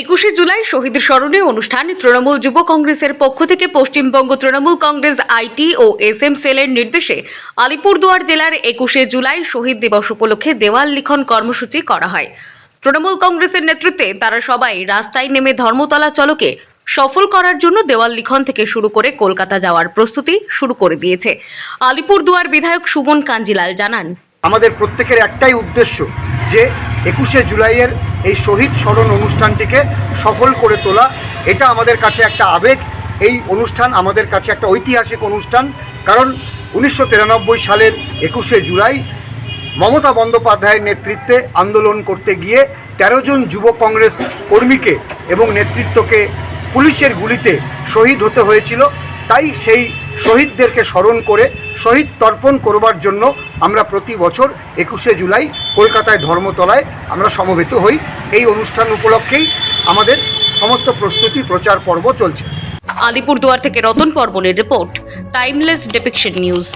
একুশে জুলাই শহীদ স্মরণে অনুষ্ঠান তৃণমূল যুব কংগ্রেসের পক্ষ থেকে পশ্চিমবঙ্গ তৃণমূল কংগ্রেস আইটি ও এস এম সেলের নির্দেশে আলিপুরদুয়ার জেলার একুশে জুলাই শহীদ দিবস উপলক্ষে দেওয়াল লিখন কর্মসূচি করা হয়। তৃণমূল কংগ্রেসের নেতৃত্বে তারা সবাই রাস্তায় নেমে ধর্মতলা চলকে সফল করার জন্য দেওয়াল লিখন থেকে শুরু করে কলকাতা যাওয়ার প্রস্তুতি শুরু করে দিয়েছে। আলিপুরদুয়ার বিধায়ক সুমন কাঞ্জিলাল জানান, আমাদের প্রত্যেকের একটাই উদ্দেশ্য যে একুশে জুলাইয়ের এই শহীদ স্মরণ অনুষ্ঠানটিকে সফল করে তোলা, এটা আমাদের কাছে একটা আবেগ। এই অনুষ্ঠান আমাদের কাছে একটা ঐতিহাসিক অনুষ্ঠান, কারণ উনিশশো তিরানব্বই সালের একুশে জুলাই মমতা বন্দ্যোপাধ্যায়ের নেতৃত্বে আন্দোলন করতে গিয়ে তেরো জন যুব কংগ্রেস কর্মীকে এবং নেতৃত্বকে পুলিশের গুলিতে শহীদ হতে হয়েছিল। তাই সেই শহীদদেরকে স্মরণ করে শহীদ তর্পণ করবার জন্য আমরা প্রতি বছর একুশে জুলাই কলকাতায় ধর্মতলায় আমরা সমবেত হই। এই অনুষ্ঠান উপলক্ষেই আমাদের সমস্ত প্রস্তুতি প্রচার পর্ব চলছে। আলিপুরদুয়ার থেকে রতন পর্বনের রিপোর্ট টাইমলেস ডেপিকশন নিউজ